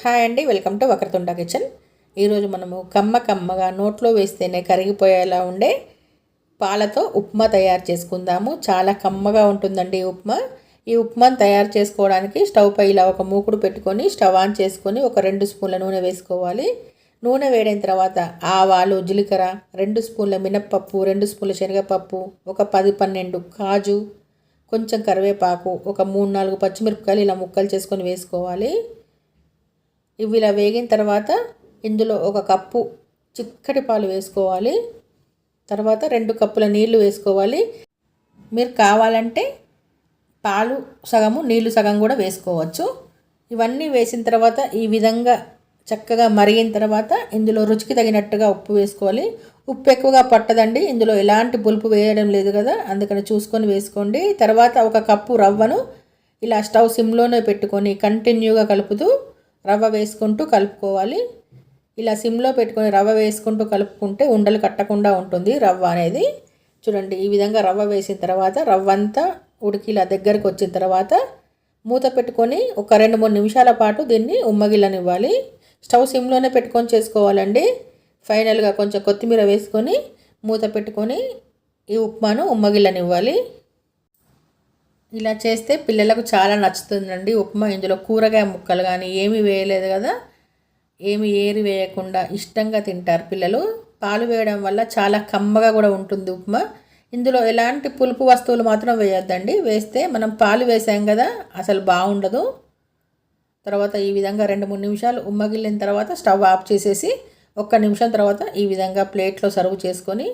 Hi అండి welcome to Vakratunda kitchen. ఈరోజు మనము కమ్మ కమ్మగా నోట్లో వేస్తేనే కరిగిపోయేలా ఉండే పాలతో ఉప్మా తయారు చేసుకుందాము. చాలా కమ్మగా ఉంటుందండి ఈ ఉప్మా. ఈ ఉప్మాను తయారు చేసుకోవడానికి స్టవ్ పై ఇలా ఒక మూకుడు పెట్టుకొని స్టవ్ ఆన్ చేసుకొని ఒక రెండు స్పూన్ల నూనె వేసుకోవాలి. నూనె వేడైన తర్వాత ఆవాలు జీలకర్ర రెండు స్పూన్ల మినప్పప్పు రెండు స్పూన్ల శనగపప్పు ఒక పది పన్నెండు కాజు కొంచెం కరివేపాకు ఒక మూడు నాలుగు పచ్చిమిరపకాయలు ఇలా ముక్కలు చేసుకొని వేసుకోవాలి. ఇవి ఇలా వేగిన తర్వాత ఇందులో ఒక కప్పు చిక్కటి పాలు వేసుకోవాలి. తర్వాత రెండు కప్పుల నీళ్ళు వేసుకోవాలి. మీరు కావాలంటే పాలు సగము నీళ్ళు సగం కూడా వేసుకోవచ్చు. ఇవన్నీ వేసిన తర్వాత ఈ విధంగా చక్కగా మరిగిన తర్వాత ఇందులో రుచికి తగినట్టుగా ఉప్పు వేసుకోవాలి. ఉప్పు ఎక్కువగా పట్టదండి. ఇందులో ఎలాంటి పులుపు వేయడం లేదు కదా అందుకని చూసుకొని వేసుకోండి. తర్వాత ఒక కప్పు రవ్వను ఇలా స్టవ్ సిమ్లోనే పెట్టుకొని కంటిన్యూగా కలుపుతూ రవ్వ వేసుకుంటూ కలుపుకోవాలి. ఇలా సిమ్లో పెట్టుకొని రవ్వ వేసుకుంటూ కలుపుకుంటే ఉండలు కట్టకుండా ఉంటుంది రవ్వ అనేది. చూడండి ఈ విధంగా రవ్వ వేసిన తర్వాత రవ్వ అంతా ఉడికి ఇలా దగ్గరకు వచ్చిన తర్వాత మూత పెట్టుకొని ఒక రెండు మూడు నిమిషాల పాటు దీన్ని ఉమ్మగిల్లనివ్వాలి. స్టవ్ సిమ్లోనే పెట్టుకొని చేసుకోవాలండి. ఫైనల్గా కొంచెం కొత్తిమీర వేసుకొని మూత పెట్టుకొని ఈ ఉప్మాను ఉమ్మగిల్లనివ్వాలి. ఇలా చేస్తే పిల్లలకు చాలా నచ్చుతుందండి. ఉప్మా ఇందులో కూరగాయ ముక్కలు కానీ ఏమీ వేయలేదు కదా. ఏమి ఏరి వేయకుండా ఇష్టంగా తింటారు పిల్లలు. పాలు వేయడం వల్ల చాలా కమ్మగా కూడా ఉంటుంది ఉప్మా. ఇందులో ఎలాంటి పులుపు వస్తువులు మాత్రం వేయొద్దండి. వేస్తే మనం పాలు వేసాం కదా అసలు బాగుండదు. తర్వాత ఈ విధంగా రెండు మూడు నిమిషాలు ఉమ్మగిల్లిన తర్వాత స్టవ్ ఆఫ్ చేసేసి ఒక్క నిమిషం తర్వాత ఈ విధంగా ప్లేట్లో సర్వ్ చేసుకొని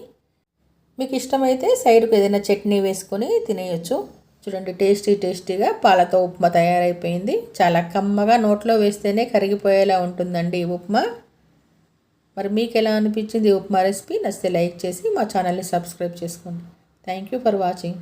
మీకు ఇష్టమైతే సైడ్కు ఏదైనా చట్నీ వేసుకొని తినేయచ్చు. చూడండి టేస్టీ టేస్టీగా పాలతో ఉప్మా తయారైపోయింది. చాలా కమ్మగా నోట్లో వేస్తేనే కరిగిపోయేలా ఉంటుందండి ఉప్మా. మరి మీకు ఎలా అనిపించింది ఈ ఉప్మా రెసిపీ? నచ్చితే లైక్ చేసి మా ఛానల్ని సబ్స్క్రైబ్ చేసుకోండి. Thank you for watching